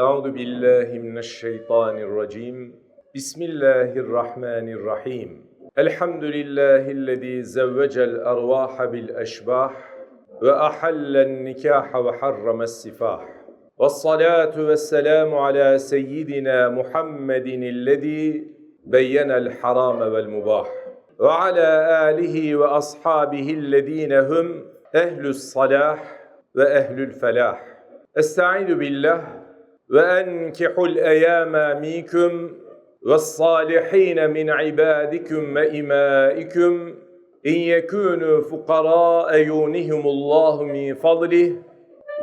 أعوذ بالله من الشيطان الرجيم. بسم الله الرحمن الرحيم. الحمد لله الذي زوج الأرواح بالأشباح وأحل النكاح وحرم السفاح. والصلاة والسلام على سيدنا محمد الذي بين الحرام والمباح. وعلى آله وأصحابه الذين هم أهل الصلاح وأهل الفلاح. أستعيذ بالله وأنكحوا الأيام منكم والصالحين من عبادكم وإمائكم إن يكونوا فقراء يغنهم الله من فضله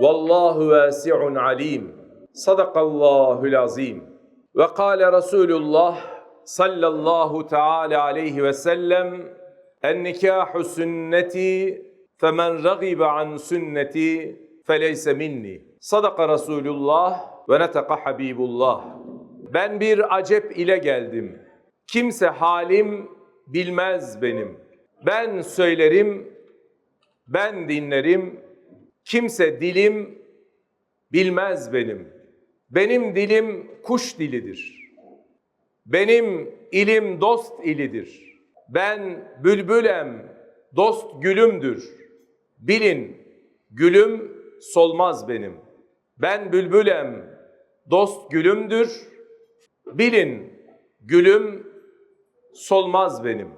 والله واسع عليم. صدق الله العظيم. وقال رسول الله صلى الله تعالى عليه وسلم النكاح سنتي فمن رغب عن سنتي feleyse minni. Sadaka Resulullah ve netaka Habibullah. Ben bir acep ile geldim. Kimse halim bilmez benim. Ben söylerim, ben dinlerim. Kimse dilim bilmez benim. Benim dilim kuş dilidir. Benim ilim dost ilidir. Ben bülbülem, dost gülümdür. Bilin, gülüm solmaz benim. Ben bülbülem, dost gülümdür. Bilin, gülüm solmaz benim.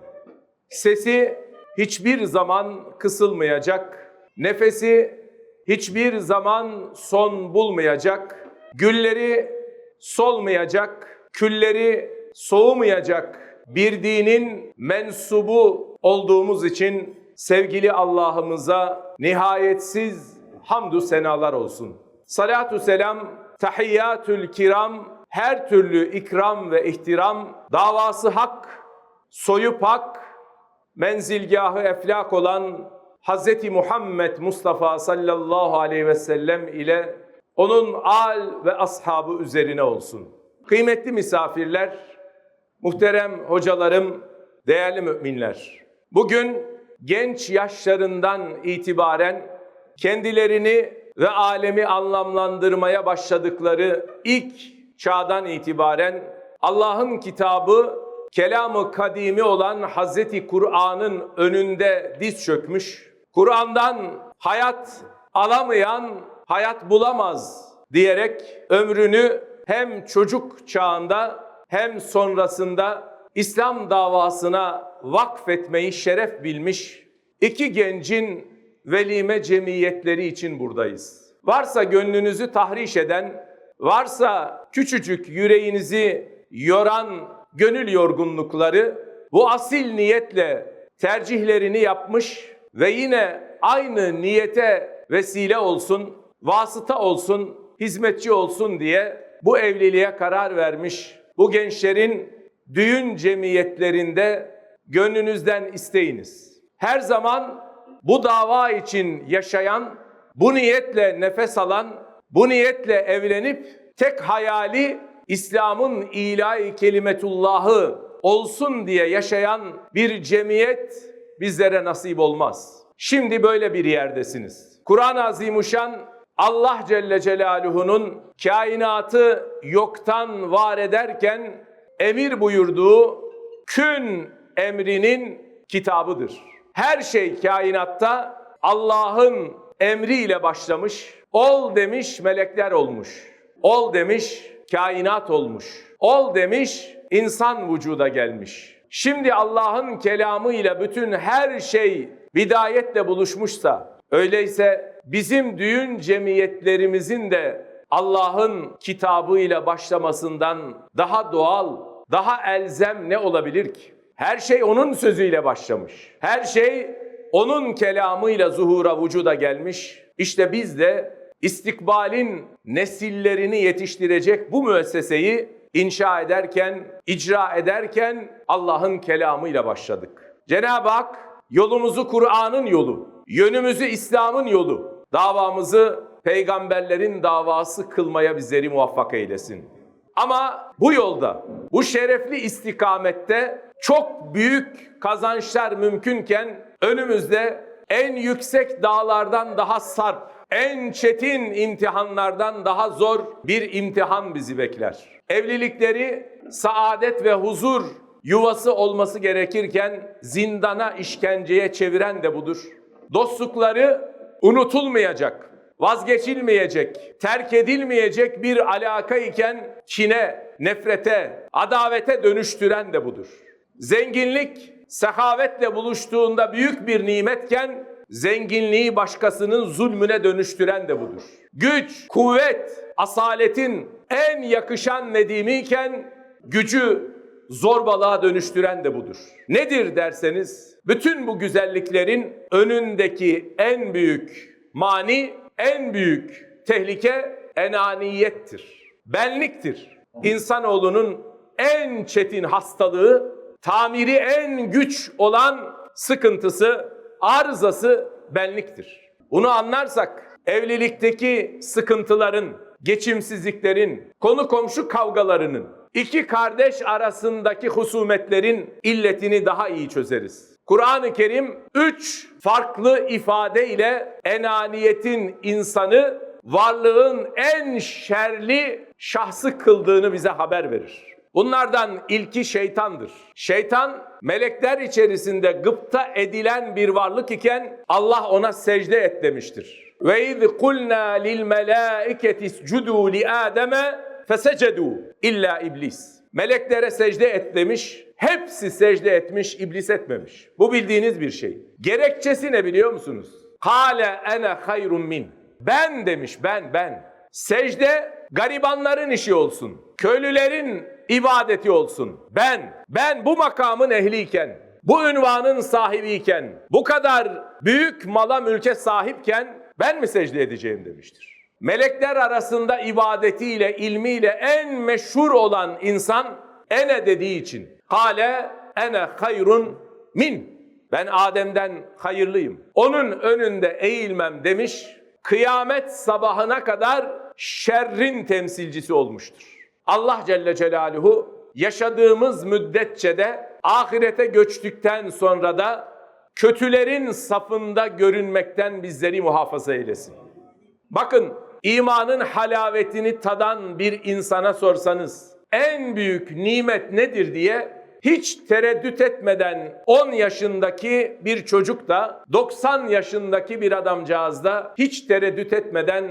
Sesi hiçbir zaman kısılmayacak. Nefesi hiçbir zaman son bulmayacak. Gülleri solmayacak. Külleri soğumayacak. Bir dinin mensubu olduğumuz için sevgili Allah'ımıza nihayetsiz hamdü senalar olsun. Salatu selam, tahiyyatül kiram, her türlü ikram ve ihtiram, davası hak, soyu pak, menzilgahı eflak olan Hz. Muhammed Mustafa sallallahu aleyhi ve sellem ile onun al ve ashabı üzerine olsun. Kıymetli misafirler, muhterem hocalarım, değerli müminler. Bugün genç yaşlarından itibaren kendilerini ve alemi anlamlandırmaya başladıkları ilk çağdan itibaren Allah'ın kitabı kelamı kadimi olan Hazreti Kur'an'ın önünde diz çökmüş. Kur'an'dan hayat alamayan hayat bulamaz diyerek ömrünü hem çocuk çağında hem sonrasında İslam davasına vakfetmeyi şeref bilmiş iki gencin velime cemiyetleri için buradayız. Varsa gönlünüzü tahriş eden, varsa küçücük yüreğinizi yoran gönül yorgunlukları bu asil niyetle tercihlerini yapmış ve yine aynı niyete vesile olsun, vasıta olsun, hizmetçi olsun diye bu evliliğe karar vermiş bu gençlerin düğün cemiyetlerinde gönlünüzden isteyiniz. Her zaman bu dava için yaşayan, bu niyetle nefes alan, bu niyetle evlenip tek hayali İslam'ın ilahi kelimetullahı olsun diye yaşayan bir cemiyet bizlere nasip olmaz. Şimdi böyle bir yerdesiniz. Kur'an-ı Azimuşan Allah Celle Celaluhu'nun kainatı yoktan var ederken emir buyurduğu kün emrinin kitabıdır. Her şey kainatta Allah'ın emriyle başlamış. Ol demiş melekler olmuş. Ol demiş kainat olmuş. Ol demiş insan vücuda gelmiş. Şimdi Allah'ın kelamı ile bütün her şey bidayetle buluşmuşsa, öyleyse bizim düğün cemiyetlerimizin de Allah'ın kitabıyla başlamasından daha doğal, daha elzem ne olabilir ki? Her şey onun sözüyle başlamış. Her şey onun kelamıyla zuhura vücuda gelmiş. İşte biz de istikbalin nesillerini yetiştirecek bu müesseseyi inşa ederken, icra ederken Allah'ın kelamıyla başladık. Cenab-ı Hak yolumuzu Kur'an'ın yolu, yönümüzü İslam'ın yolu, davamızı peygamberlerin davası kılmaya bizleri muvaffak eylesin. Ama bu yolda, bu şerefli istikamette çok büyük kazançlar mümkünken önümüzde en yüksek dağlardan daha sarp, en çetin imtihanlardan daha zor bir imtihan bizi bekler. Evlilikleri saadet ve huzur yuvası olması gerekirken zindana, işkenceye çeviren de budur. Dostlukları unutulmayacak, vazgeçilmeyecek, terk edilmeyecek bir alaka iken kine, nefrete, adavete dönüştüren de budur. Zenginlik sehavetle buluştuğunda büyük bir nimetken zenginliği başkasının zulmüne dönüştüren de budur. Güç, kuvvet, asaletin en yakışan nedimiyken gücü zorbalığa dönüştüren de budur. Nedir derseniz bütün bu güzelliklerin önündeki en büyük mani, en büyük tehlike enaniyettir. Benliktir. İnsanoğlunun en çetin hastalığı, tamiri en güç olan sıkıntısı, arızası benliktir. Bunu anlarsak evlilikteki sıkıntıların, geçimsizliklerin, konu komşu kavgalarının, iki kardeş arasındaki husumetlerin illetini daha iyi çözeriz. Kur'an-ı Kerim üç farklı ifadeyle enaniyetin insanı varlığın en şerli şahsı kıldığını bize haber verir. Bunlardan ilki şeytandır. Şeytan melekler içerisinde gıpta edilen bir varlık iken Allah ona secde et demiştir. Ve iz kulna lil melaiketi iscudu li Adem'e fesecedu illa iblis. Meleklere secde et demiş. Hepsi secde etmiş, iblis etmemiş. Bu bildiğiniz bir şey. Gerekçesi ne biliyor musunuz? Kale ene hayrun min. Ben demiş, ben, ben. Secde garibanların işi olsun. Köylülerin ibadeti olsun. Ben, ben bu makamın ehliyken, bu ünvanın sahibiyken, bu kadar büyük mala mülke sahipken ben mi secde edeceğim demiştir. Melekler arasında ibadetiyle, ilmiyle en meşhur olan insan ene dediği için. Hale ene hayrun min. Ben Adem'den hayırlıyım. Onun önünde eğilmem demiş. Kıyamet sabahına kadar şerrin temsilcisi olmuştur. Allah Celle Celaluhu yaşadığımız müddetçe de ahirete göçtükten sonra da kötülerin safında görünmekten bizleri muhafaza eylesin. Bakın imanın halavetini tadan bir insana sorsanız en büyük nimet nedir diye hiç tereddüt etmeden 10 yaşındaki bir çocuk da 90 yaşındaki bir adamcağız da hiç tereddüt etmeden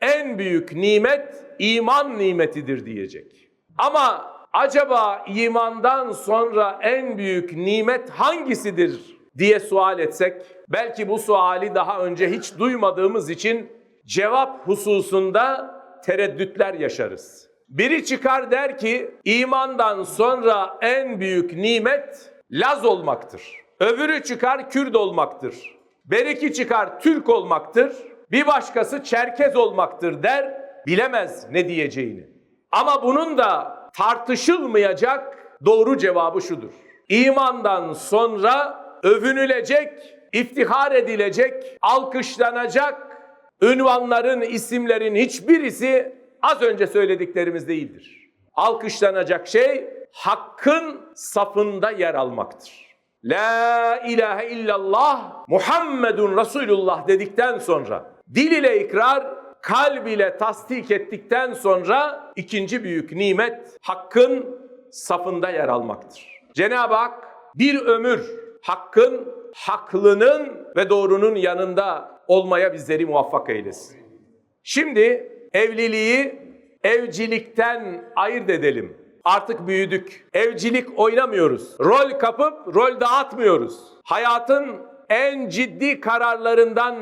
en büyük nimet iman nimetidir diyecek. Ama acaba imandan sonra en büyük nimet hangisidir diye sual etsek belki bu suali daha önce hiç duymadığımız için cevap hususunda tereddütler yaşarız. Biri çıkar der ki imandan sonra en büyük nimet Laz olmaktır. Öbürü çıkar Kürt olmaktır. Beriki çıkar Türk olmaktır. Bir başkası Çerkez olmaktır der. Bilemez ne diyeceğini. Ama bunun da tartışılmayacak doğru cevabı şudur. İmandan sonra övünülecek, iftihar edilecek, alkışlanacak ünvanların, isimlerin hiçbirisi az önce söylediklerimiz değildir. Alkışlanacak şey hakkın safında yer almaktır. La ilahe illallah Muhammedun Resulullah dedikten sonra dil ile ikrar, kalb ile tasdik ettikten sonra ikinci büyük nimet hakkın safında yer almaktır. Cenab-ı Hak bir ömür hakkın, haklının ve doğrunun yanında olmaya bizleri muvaffak eylesin. Şimdi evliliği evcilikten ayırt edelim. Artık büyüdük. Evcilik oynamıyoruz. Rol kapıp rol dağıtmıyoruz. Hayatın en ciddi kararlarından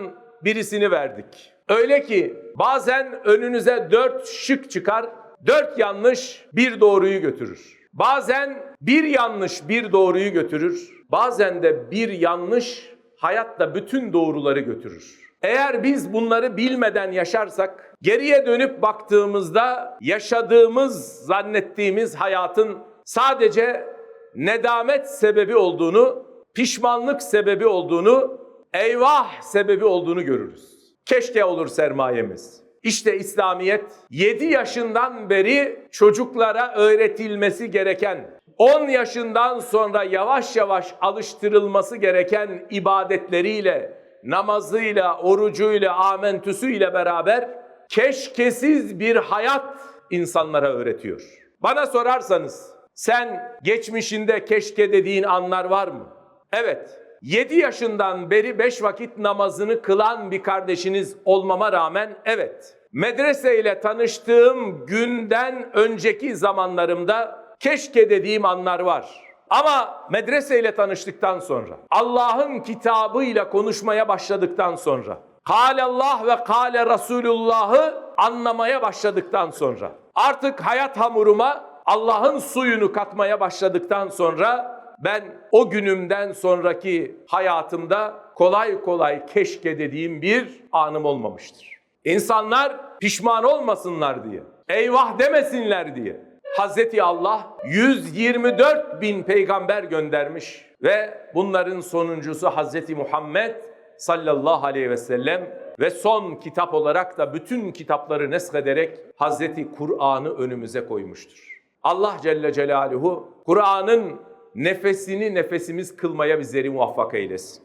birisini verdik. Öyle ki bazen önünüze dört şık çıkar, dört yanlış bir doğruyu götürür. Bazen bir yanlış bir doğruyu götürür. Bazen de bir yanlış hayatta bütün doğruları götürür. Eğer biz bunları bilmeden yaşarsak, geriye dönüp baktığımızda yaşadığımız, zannettiğimiz hayatın sadece nedamet sebebi olduğunu, pişmanlık sebebi olduğunu, eyvah sebebi olduğunu görürüz. Keşke olur sermayemiz. İşte İslamiyet 7 yaşından beri çocuklara öğretilmesi gereken, 10 yaşından sonra yavaş yavaş alıştırılması gereken ibadetleriyle, namazıyla, orucuyla, amentüsüyle beraber keşkesiz bir hayat insanlara öğretiyor. Bana sorarsanız sen geçmişinde keşke dediğin anlar var mı? Evet. 7 yaşından beri 5 vakit namazını kılan bir kardeşiniz olmama rağmen evet. Medreseyle tanıştığım günden önceki zamanlarımda keşke dediğim anlar var. Ama medreseyle tanıştıktan sonra, Allah'ın kitabıyla konuşmaya başladıktan sonra, Kâle Allah ve Kâle Resulullah'ı anlamaya başladıktan sonra, artık hayat hamuruma Allah'ın suyunu katmaya başladıktan sonra ben o günümden sonraki hayatımda kolay kolay keşke dediğim bir anım olmamıştır. İnsanlar pişman olmasınlar diye, eyvah demesinler diye Hazreti Allah 124 bin peygamber göndermiş ve bunların sonuncusu Hazreti Muhammed sallallahu aleyhi ve sellem ve son kitap olarak da bütün kitapları nesheder Hazreti Kur'an'ı önümüze koymuştur. Allah Celle Celaluhu Kur'an'ın nefesini nefesimiz kılmaya bizleri muvaffak eylesin.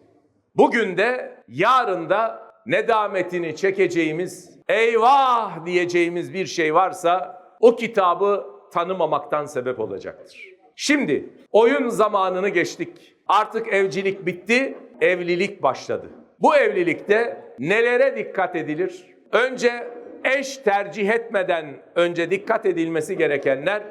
Bugün de yarın da nedametini çekeceğimiz, eyvah diyeceğimiz bir şey varsa o kitabı tanımamaktan sebep olacaktır. Şimdi oyun zamanını geçtik. Artık evcilik bitti, evlilik başladı. Bu evlilikte nelere dikkat edilir? Önce eş tercih etmeden önce dikkat edilmesi gerekenler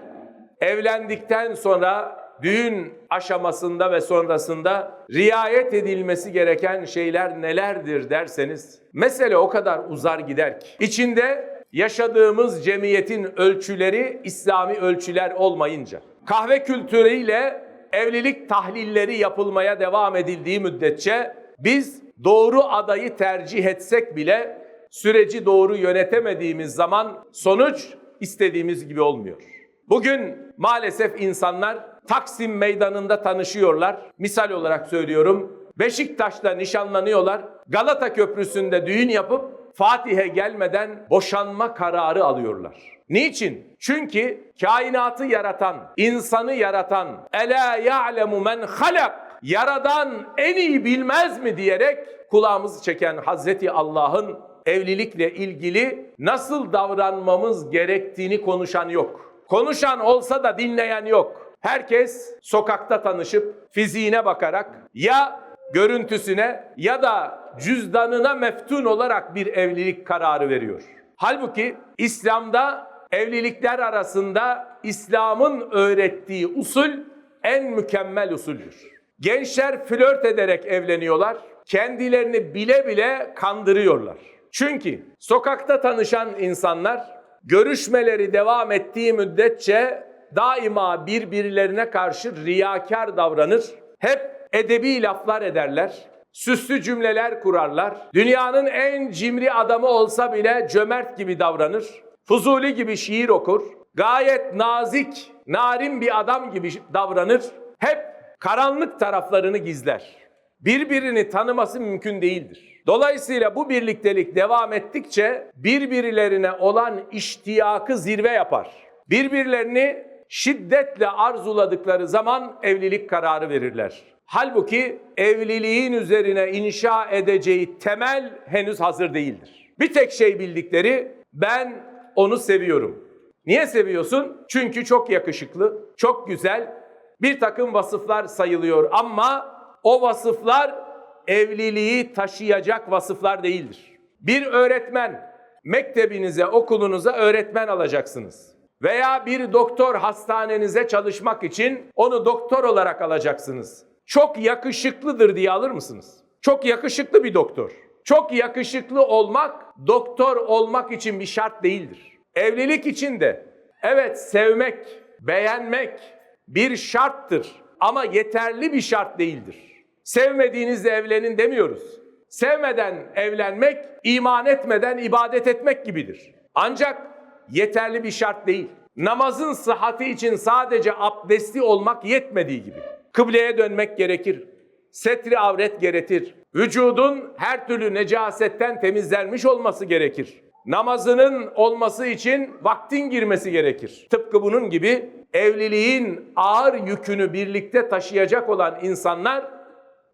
evlendikten sonra düğün aşamasında ve sonrasında riayet edilmesi gereken şeyler nelerdir derseniz mesele o kadar uzar gider ki. İçinde yaşadığımız cemiyetin ölçüleri İslami ölçüler olmayınca kahve kültürüyle evlilik tahlilleri yapılmaya devam edildiği müddetçe biz doğru adayı tercih etsek bile süreci doğru yönetemediğimiz zaman sonuç istediğimiz gibi olmuyor. Bugün maalesef insanlar Taksim Meydanı'nda tanışıyorlar. Misal olarak söylüyorum. Beşiktaş'ta nişanlanıyorlar. Galata Köprüsü'nde düğün yapıp Fatih'e gelmeden boşanma kararı alıyorlar. Niçin? Çünkü kainatı yaratan, insanı yaratan, ela ya'lemu men halak, yaradan en iyi bilmez mi diyerek kulağımızı çeken Hazreti Allah'ın evlilikle ilgili nasıl davranmamız gerektiğini konuşan yok. Konuşan olsa da dinleyen yok. Herkes sokakta tanışıp fiziğine bakarak ya görüntüsüne ya da cüzdanına meftun olarak bir evlilik kararı veriyor. Halbuki İslam'da evlilikler arasında İslam'ın öğrettiği usul en mükemmel usuldür. Gençler flört ederek evleniyorlar. Kendilerini bile bile kandırıyorlar. Çünkü sokakta tanışan insanlar görüşmeleri devam ettiği müddetçe daima birbirlerine karşı riyakar davranır. Hep edebi laflar ederler. Süslü cümleler kurarlar. Dünyanın en cimri adamı olsa bile cömert gibi davranır. Fuzuli gibi şiir okur. Gayet nazik, narin bir adam gibi davranır. Hep karanlık taraflarını gizler. Birbirini tanıması mümkün değildir. Dolayısıyla bu birliktelik devam ettikçe birbirlerine olan iştiyakı zirve yapar. Birbirlerini şiddetle arzuladıkları zaman evlilik kararı verirler. Halbuki evliliğin üzerine inşa edeceği temel henüz hazır değildir. Bir tek şey bildikleri ben onu seviyorum. Niye seviyorsun? Çünkü çok yakışıklı, çok güzel, bir takım vasıflar sayılıyor ama o vasıflar evliliği taşıyacak vasıflar değildir. Bir öğretmen, mektebinize, okulunuza öğretmen alacaksınız. Veya bir doktor hastanenize çalışmak için onu doktor olarak alacaksınız. Çok yakışıklıdır diye alır mısınız? Çok yakışıklı bir doktor. Çok yakışıklı olmak doktor olmak için bir şart değildir. Evlilik için de evet sevmek, beğenmek bir şarttır ama yeterli bir şart değildir. Sevmediğinizle evlenin demiyoruz. Sevmeden evlenmek, iman etmeden ibadet etmek gibidir. Ancak yeterli bir şart değil. Namazın sıhhati için sadece abdestli olmak yetmediği gibi. Kıbleye dönmek gerekir. Setri avret gerekir. Vücudun her türlü necasetten temizlenmiş olması gerekir. Namazının olması için vaktin girmesi gerekir. Tıpkı bunun gibi evliliğin ağır yükünü birlikte taşıyacak olan insanlar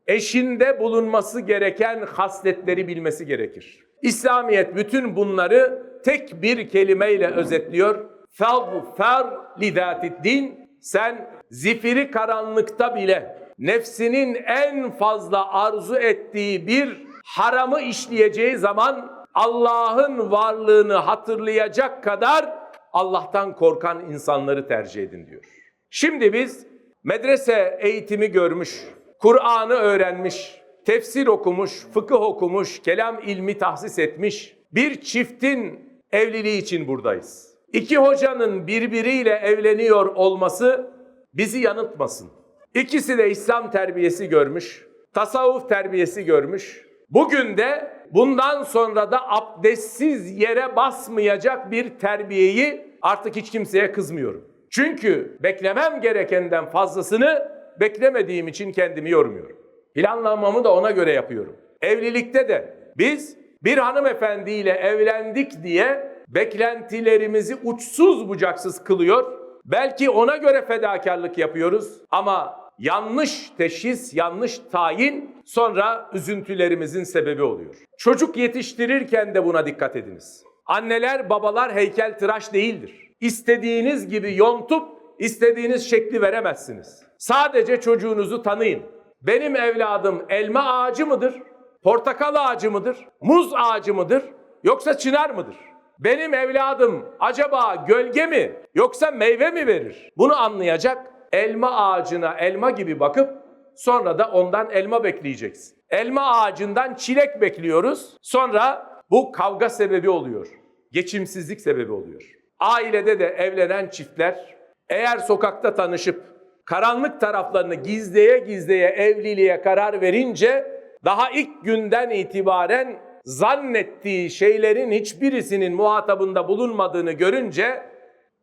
eşinde bulunması gereken hasletleri bilmesi gerekir. İslamiyet bütün bunları tek bir kelimeyle özetliyor. Fazfer lidâtid din. Sen zifiri karanlıkta bile nefsinin en fazla arzu ettiği bir haramı işleyeceği zaman Allah'ın varlığını hatırlayacak kadar Allah'tan korkan insanları tercih edin diyor. Şimdi biz medrese eğitimi görmüş, Kur'an'ı öğrenmiş, tefsir okumuş, fıkıh okumuş, kelam ilmi tahsis etmiş bir çiftin evliliği için buradayız. İki hocanın birbiriyle evleniyor olması bizi yanıltmasın. İkisi de İslam terbiyesi görmüş, tasavvuf terbiyesi görmüş. Bugün de bundan sonra da abdestsiz yere basmayacak bir terbiyeyi artık hiç kimseye kızmıyorum. Çünkü beklemem gerekenden fazlasını beklemediğim için kendimi yormuyorum. Planlamamı da ona göre yapıyorum. Evlilikte de biz bir hanımefendiyle evlendik diye beklentilerimizi uçsuz bucaksız kılıyor. Belki ona göre fedakarlık yapıyoruz ama yanlış teşhis, yanlış tayin sonra üzüntülerimizin sebebi oluyor. Çocuk yetiştirirken de buna dikkat ediniz. Anneler, babalar heykel tıraş değildir. İstediğiniz gibi yontup istediğiniz şekli veremezsiniz. Sadece çocuğunuzu tanıyın. Benim evladım elma ağacı mıdır? Portakal ağacı mıdır? Muz ağacı mıdır? Yoksa çınar mıdır? Benim evladım acaba gölge mi yoksa meyve mi verir? Bunu anlayacak elma ağacına elma gibi bakıp sonra da ondan elma bekleyeceksin. Elma ağacından çilek bekliyoruz. Sonra bu kavga sebebi oluyor. Geçimsizlik sebebi oluyor. Ailede de evlenen çiftler eğer sokakta tanışıp karanlık taraflarını gizleye gizleye evliliğe karar verince daha ilk günden itibaren zannettiği şeylerin hiçbirisinin muhatabında bulunmadığını görünce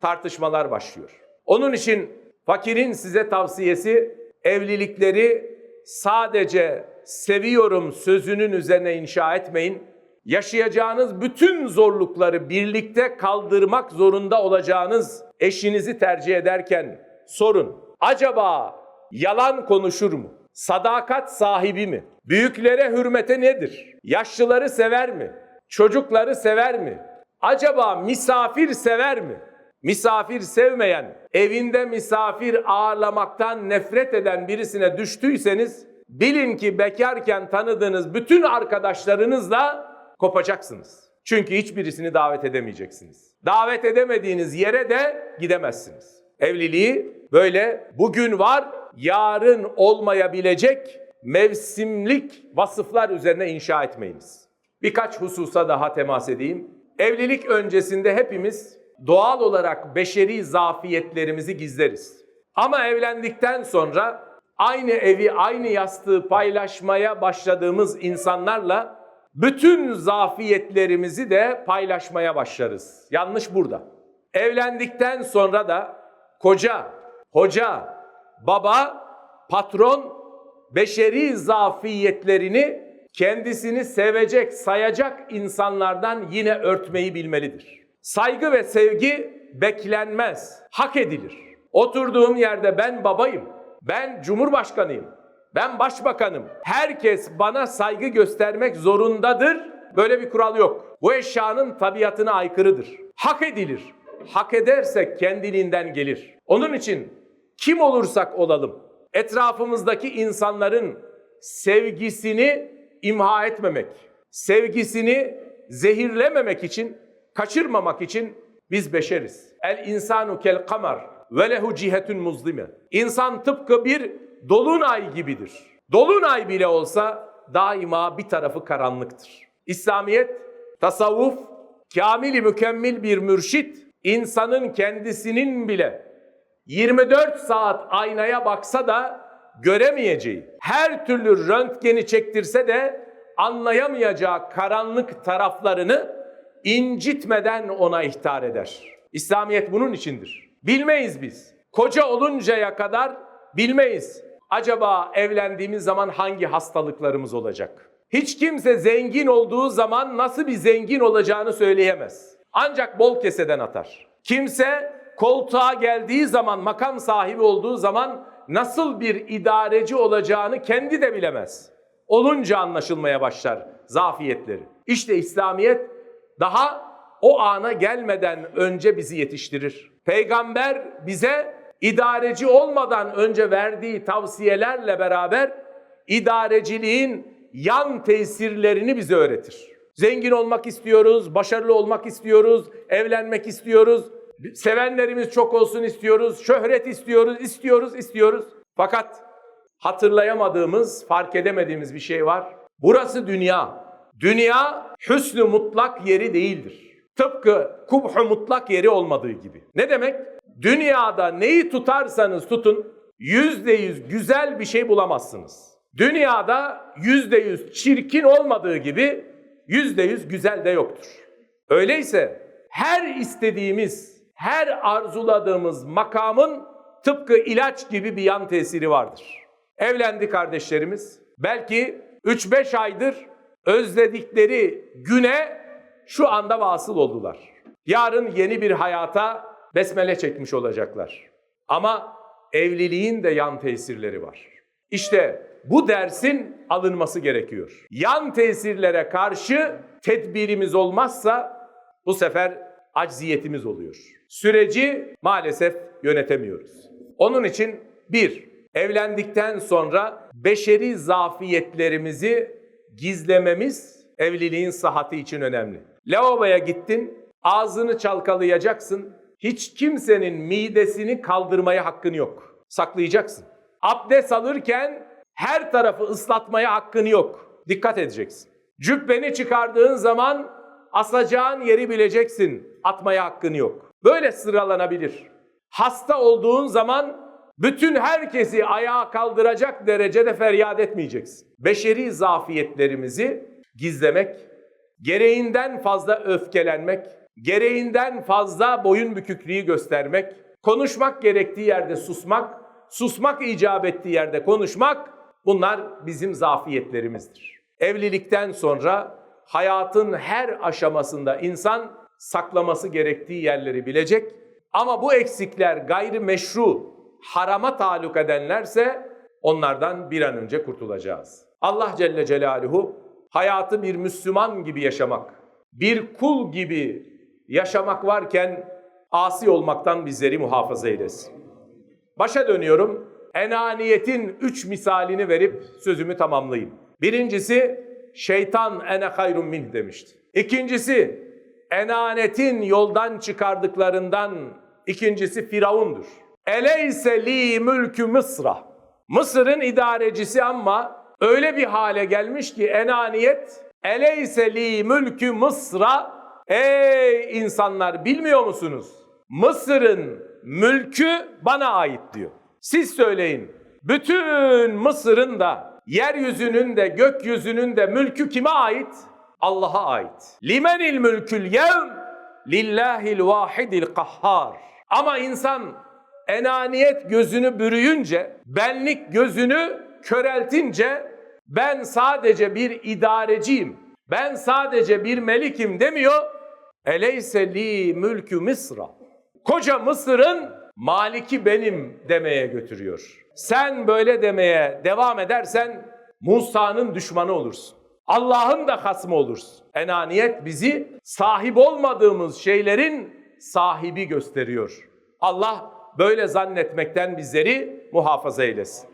tartışmalar başlıyor. Onun için fakirin size tavsiyesi evlilikleri sadece seviyorum sözünün üzerine inşa etmeyin. Yaşayacağınız bütün zorlukları birlikte kaldırmak zorunda olacağınız eşinizi tercih ederken sorun. Acaba yalan konuşur mu? Sadakat sahibi mi? Büyüklere hürmete nedir? Yaşlıları sever mi? Çocukları sever mi? Acaba misafir sever mi? Misafir sevmeyen, evinde misafir ağırlamaktan nefret eden birisine düştüyseniz bilin ki bekarken tanıdığınız bütün arkadaşlarınızla kopacaksınız. Çünkü hiçbirisini davet edemeyeceksiniz. Davet edemediğiniz yere de gidemezsiniz. Evliliği böyle bugün var, yarın olmayabilecek mevsimlik vasıflar üzerine inşa etmeyiniz. Birkaç hususa daha temas edeyim. Evlilik öncesinde hepimiz doğal olarak beşeri zafiyetlerimizi gizleriz. Ama evlendikten sonra aynı evi, aynı yastığı paylaşmaya başladığımız insanlarla bütün zafiyetlerimizi de paylaşmaya başlarız. Yanlış burada. Evlendikten sonra da koca, hoca, baba, patron beşeri zafiyetlerini kendisini sevecek, sayacak insanlardan yine örtmeyi bilmelidir. Saygı ve sevgi beklenmez, hak edilir. Oturduğum yerde ben babayım, ben cumhurbaşkanıyım, ben başbakanım. Herkes bana saygı göstermek zorundadır. Böyle bir kural yok. Bu eşyanın tabiatına aykırıdır. Hak edilir. Hak edersek kendiliğinden gelir. Onun için kim olursak olalım etrafımızdaki insanların sevgisini imha etmemek, sevgisini zehirlememek için, kaçırmamak için biz beşeriz. El insanu kel kamar ve lehu cihetun muzlime. İnsan tıpkı bir dolunay gibidir. Dolunay bile olsa daima bir tarafı karanlıktır. İslamiyet, tasavvuf, kamili mükemmel bir mürşit, insanın kendisinin bile 24 saat aynaya baksa da göremeyeceği, her türlü röntgeni çektirse de anlayamayacağı karanlık taraflarını incitmeden ona ihtar eder. İslamiyet bunun içindir. Bilmeyiz biz. Koca oluncaya kadar bilmeyiz. Acaba evlendiğimiz zaman hangi hastalıklarımız olacak? Hiç kimse zengin olduğu zaman nasıl bir zengin olacağını söyleyemez. Ancak bol keseden atar. Kimse koltuğa geldiği zaman, makam sahibi olduğu zaman nasıl bir idareci olacağını kendi de bilemez. Olunca anlaşılmaya başlar zafiyetleri. İşte İslamiyet daha o ana gelmeden önce bizi yetiştirir. Peygamber bize idareci olmadan önce verdiği tavsiyelerle beraber idareciliğin yan tesirlerini bize öğretir. Zengin olmak istiyoruz, başarılı olmak istiyoruz, evlenmek istiyoruz, sevenlerimiz çok olsun istiyoruz, şöhret istiyoruz, istiyoruz, istiyoruz. Fakat hatırlayamadığımız, fark edemediğimiz bir şey var. Burası dünya. Dünya hüsnü mutlak yeri değildir. Tıpkı kubhu mutlak yeri olmadığı gibi. Ne demek? Dünyada neyi tutarsanız tutun, yüzde yüz güzel bir şey bulamazsınız. Dünyada yüzde yüz çirkin olmadığı gibi yüzde yüz güzel de yoktur. Öyleyse her istediğimiz, her arzuladığımız makamın tıpkı ilaç gibi bir yan tesiri vardır. Evlendi kardeşlerimiz. Belki 3-5 aydır özledikleri güne şu anda vasıl oldular. Yarın yeni bir hayata besmele çekmiş olacaklar. Ama evliliğin de yan tesirleri var. İşte bu dersin alınması gerekiyor. Yan tesirlere karşı tedbirimiz olmazsa bu sefer acziyetimiz oluyor. Süreci maalesef yönetemiyoruz. Onun için bir, evlendikten sonra beşeri zafiyetlerimizi gizlememiz evliliğin sıhhati için önemli. Lavaboya gittin, ağzını çalkalayacaksın. Hiç kimsenin midesini kaldırmaya hakkın yok. Saklayacaksın. Abdest alırken her tarafı ıslatmaya hakkın yok. Dikkat edeceksin. Cübbeni çıkardığın zaman asacağın yeri bileceksin. Atmaya hakkın yok. Böyle sıralanabilir. Hasta olduğun zaman bütün herkesi ayağa kaldıracak derecede feryat etmeyeceksin. Beşeri zafiyetlerimizi gizlemek, gereğinden fazla öfkelenmek, gereğinden fazla boyun büküklüğü göstermek, konuşmak gerektiği yerde susmak, susmak icap ettiği yerde konuşmak bunlar bizim zafiyetlerimizdir. Evlilikten sonra hayatın her aşamasında insan saklaması gerektiği yerleri bilecek ama bu eksikler gayri meşru, harama taluk edenlerse onlardan bir an önce kurtulacağız. Allah Celle Celaluhu hayatı bir Müslüman gibi yaşamak, bir kul gibi yaşamak varken asi olmaktan bizleri muhafaza eylesin. Başa dönüyorum. Enaniyetin üç misalini verip sözümü tamamlayayım. Birincisi şeytan ene hayrun min demişti. İkincisi enanetin yoldan çıkardıklarından ikincisi Firavundur. Eleyse li mülkü Mısra. Mısır'ın idarecisi ama öyle bir hale gelmiş ki enaniyet eleyse li mülkü Mısra. Ey insanlar bilmiyor musunuz? Mısır'ın mülkü bana ait diyor. Siz söyleyin. Bütün Mısır'ın da yeryüzünün de gökyüzünün de mülkü kime ait? Allah'a ait. Limenil mülkül yevm lillahil vahidil kahhar. Ama insan enaniyet gözünü bürüyünce, benlik gözünü köreltince ben sadece bir idareciyim, ben sadece bir melikim demiyor. Eleyse li mülkü Mısra. Koca Mısır'ın maliki benim demeye götürüyor. Sen böyle demeye devam edersen Musa'nın düşmanı olursun. Allah'ın da hasmı olursun. Enaniyet bizi sahip olmadığımız şeylerin sahibi gösteriyor. Allah böyle zannetmekten bizleri muhafaza eylesin.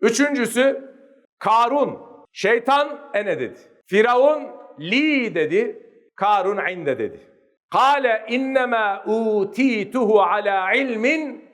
Üçüncüsü Karun. Şeytan ene dedi. Firavun li dedi. Karun inde dedi. Kale innema utituhu ala ilmin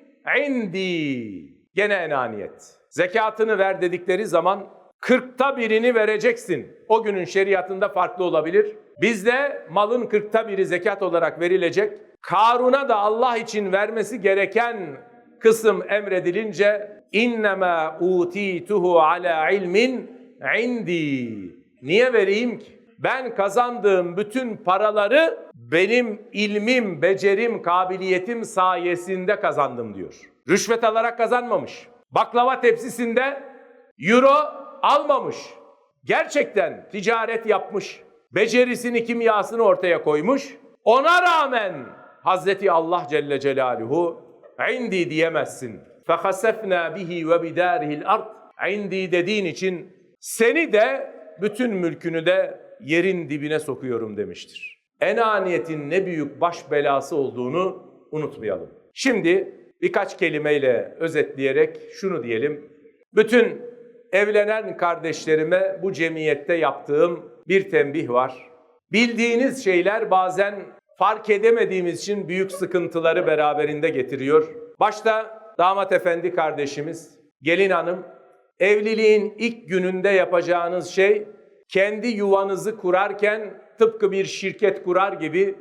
indi. Gene enaniyet. Zekatını ver dedikleri zaman kırkta birini vereceksin. O günün şeriatında farklı olabilir. Bizde malın kırkta biri zekat olarak verilecek. Karun'a da Allah için vermesi gereken kısım emredilince innema utituhu ala ilmin indi. Niye vereyim ki? Ben kazandığım bütün paraları benim ilmim, becerim, kabiliyetim sayesinde kazandım diyor. Rüşvet alarak kazanmamış. Baklava tepsisinde euro almamış. Gerçekten ticaret yapmış. Becerisini, kimyasını ortaya koymuş. Ona rağmen Hazreti Allah Celle Celaluhu indi diyemezsin. Fehasefna bihi ve bidarihil ard. İndi dediğin için seni de bütün mülkünü de yerin dibine sokuyorum demiştir. Enaniyetin ne büyük baş belası olduğunu unutmayalım. Şimdi birkaç kelimeyle özetleyerek şunu diyelim. Bütün evlenen kardeşlerime bu cemiyette yaptığım bir tembih var. Bildiğiniz şeyler bazen fark edemediğimiz için büyük sıkıntıları beraberinde getiriyor. Başta damat efendi kardeşimiz, gelin hanım, evliliğin ilk gününde yapacağınız şey kendi yuvanızı kurarken tıpkı bir şirket kurar gibi,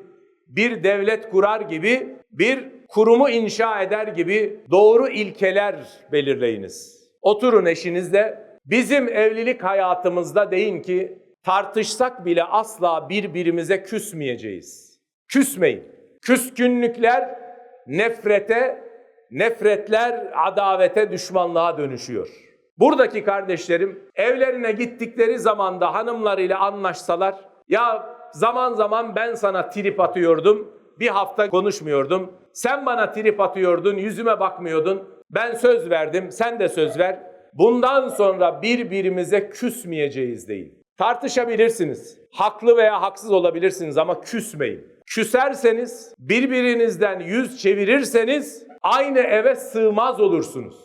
bir devlet kurar gibi, bir kurumu inşa eder gibi doğru ilkeler belirleyiniz. Oturun eşinizle. Bizim evlilik hayatımızda deyin ki tartışsak bile asla birbirimize küsmeyeceğiz. Küsmeyin. Küskünlükler nefrete, nefretler adavete, düşmanlığa dönüşüyor. Buradaki kardeşlerim evlerine gittikleri zaman da hanımlarıyla anlaşsalar ya zaman zaman ben sana trip atıyordum bir hafta konuşmuyordum. Sen bana trip atıyordun yüzüme bakmıyordun. Ben söz verdim sen de söz ver. Bundan sonra birbirimize küsmeyeceğiz deyin. Tartışabilirsiniz. Haklı veya haksız olabilirsiniz ama küsmeyin. Küserseniz, birbirinizden yüz çevirirseniz aynı eve sığmaz olursunuz.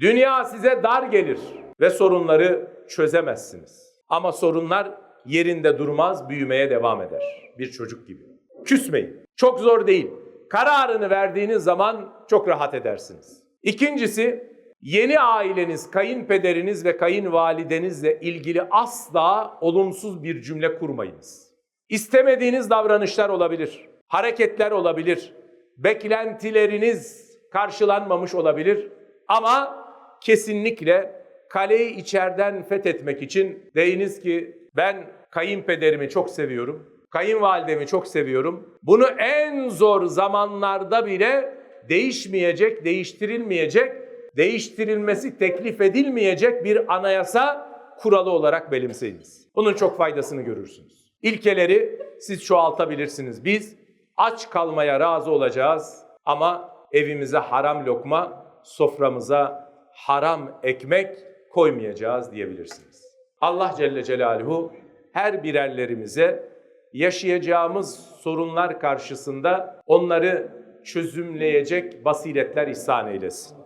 Dünya size dar gelir ve sorunları çözemezsiniz. Ama sorunlar yerinde durmaz, büyümeye devam eder. Bir çocuk gibi. Küsmeyin. Çok zor değil. Kararını verdiğiniz zaman çok rahat edersiniz. İkincisi, yeni aileniz, kayınpederiniz ve kayınvalidenizle ilgili asla olumsuz bir cümle kurmayınız. İstemediğiniz davranışlar olabilir, hareketler olabilir, beklentileriniz karşılanmamış olabilir ama kesinlikle kaleyi içeriden fethetmek için deyiniz ki ben kayınpederimi çok seviyorum, kayınvalidemi çok seviyorum. Bunu en zor zamanlarda bile değişmeyecek, değiştirilmeyecek, değiştirilmesi teklif edilmeyecek bir anayasa kuralı olarak benimseyiniz. Bunun çok faydasını görürsünüz. İlkeleri siz çoğaltabilirsiniz. Biz aç kalmaya razı olacağız ama evimize haram lokma, soframıza haram ekmek koymayacağız diyebilirsiniz. Allah Celle Celaluhu her birerlerimize yaşayacağımız sorunlar karşısında onları çözümleyecek basiretler ihsan eylesin.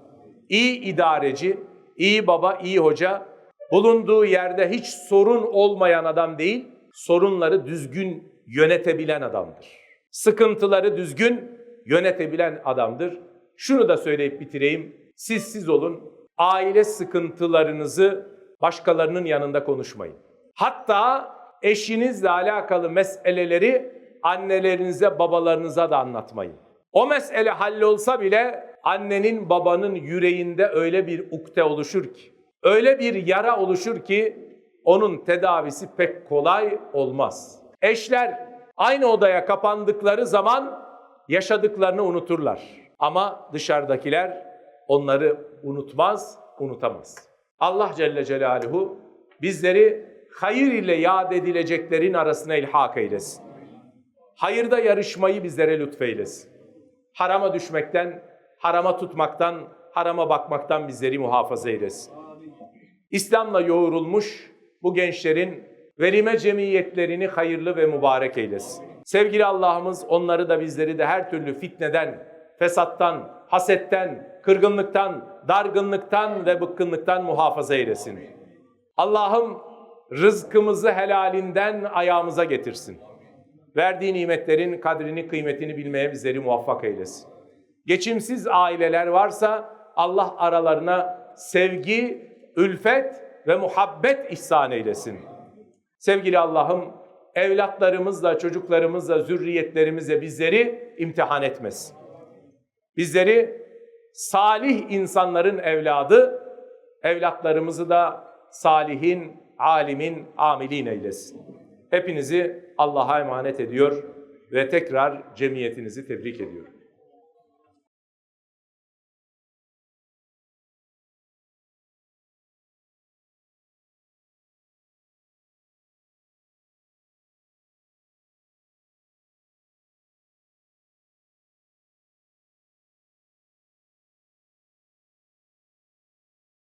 İyi idareci, iyi baba, iyi hoca bulunduğu yerde hiç sorun olmayan adam değil, sorunları düzgün yönetebilen adamdır. Sıkıntıları düzgün yönetebilen adamdır. Şunu da söyleyip bitireyim. Siz siz olun. Aile sıkıntılarınızı başkalarının yanında konuşmayın. Hatta eşinizle alakalı meseleleri annelerinize, babalarınıza da anlatmayın. O mesele hallolsa bile annenin, babanın yüreğinde öyle bir ukde oluşur ki, öyle bir yara oluşur ki onun tedavisi pek kolay olmaz. Eşler aynı odaya kapandıkları zaman yaşadıklarını unuturlar. Ama dışarıdakiler onları unutmaz, unutamaz. Allah Celle Celaluhu bizleri hayır ile yad edileceklerin arasına ilhak eylesin. Hayırda yarışmayı bizlere lütfeylesin. Harama düşmekten, harama tutmaktan, harama bakmaktan bizleri muhafaza eylesin. İslam'la yoğrulmuş bu gençlerin verime cemiyetlerini hayırlı ve mübarek eylesin. Sevgili Allah'ımız onları da bizleri de her türlü fitneden, fesattan, hasetten, kırgınlıktan, dargınlıktan ve bıkkınlıktan muhafaza eylesin. Allah'ım rızkımızı helalinden ayağımıza getirsin. Verdiği nimetlerin kadrini, kıymetini bilmeye bizleri muvaffak eylesin. Geçimsiz aileler varsa Allah aralarına sevgi, ülfet ve muhabbet ihsan eylesin. Sevgili Allah'ım evlatlarımızla, çocuklarımızla, zürriyetlerimizle bizleri imtihan etmesin. Bizleri salih insanların evladı, evlatlarımızı da salihin, alimin, amilin eylesin. Hepinizi Allah'a emanet ediyor ve tekrar cemiyetinizi tebrik ediyorum.